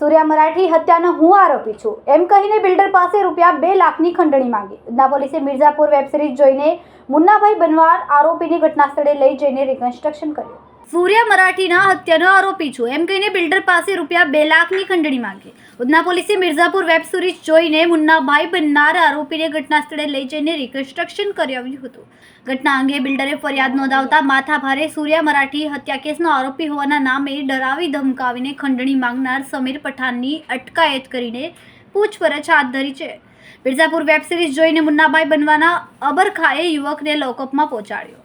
સૂર્યા મરાઠી હત્યાનો હું આરોપી છું. એમ કહીને બિલ્ડર પાસે રૂપિયા બે લાખની ખંડણી માંગી. ઉધના પોલીસે મિર્ઝાપુર વેબ સિરીઝ જોઈને મુન્નાભાઈ બનવાર આરોપીની ઘટના સ્થળે લઈ જઈને રિકન્સ્ટ્રક્શન કર્યું. સૂર્યા મરાઠીના હત્યાનો આરોપી છું. એમ કહીને બિલ્ડર પાસે રૂપિયા બે લાખની ખંડણી માંગી. ઉધના પોલીસે મિર્ઝાપુર વેબ સિરીઝ જોઈને મુન્નાભાઈ બનનાર આરોપીને ઘટના સ્થળે લઈ જઈને રિકન્સ્ટ્રક્શન કરાવ્યું હતું. ઘટના અંગે બિલ્ડરે ફરિયાદ નોંધાવતા માથાભારે સૂર્યા મરાઠી હત્યા કેસનો આરોપી હોવાના નામે ડરાવી ધમકાવીને ખંડણી માંગનાર સમીર પઠાણની અટકાયત કરીને પૂછપરછ હાથ ધરી છે. મિર્ઝાપુર વેબ સિરીઝ જોઈને મુન્નાભાઈ બનવાના અબરખાએ યુવકને લોકઅપમાં પહોંચાડ્યો.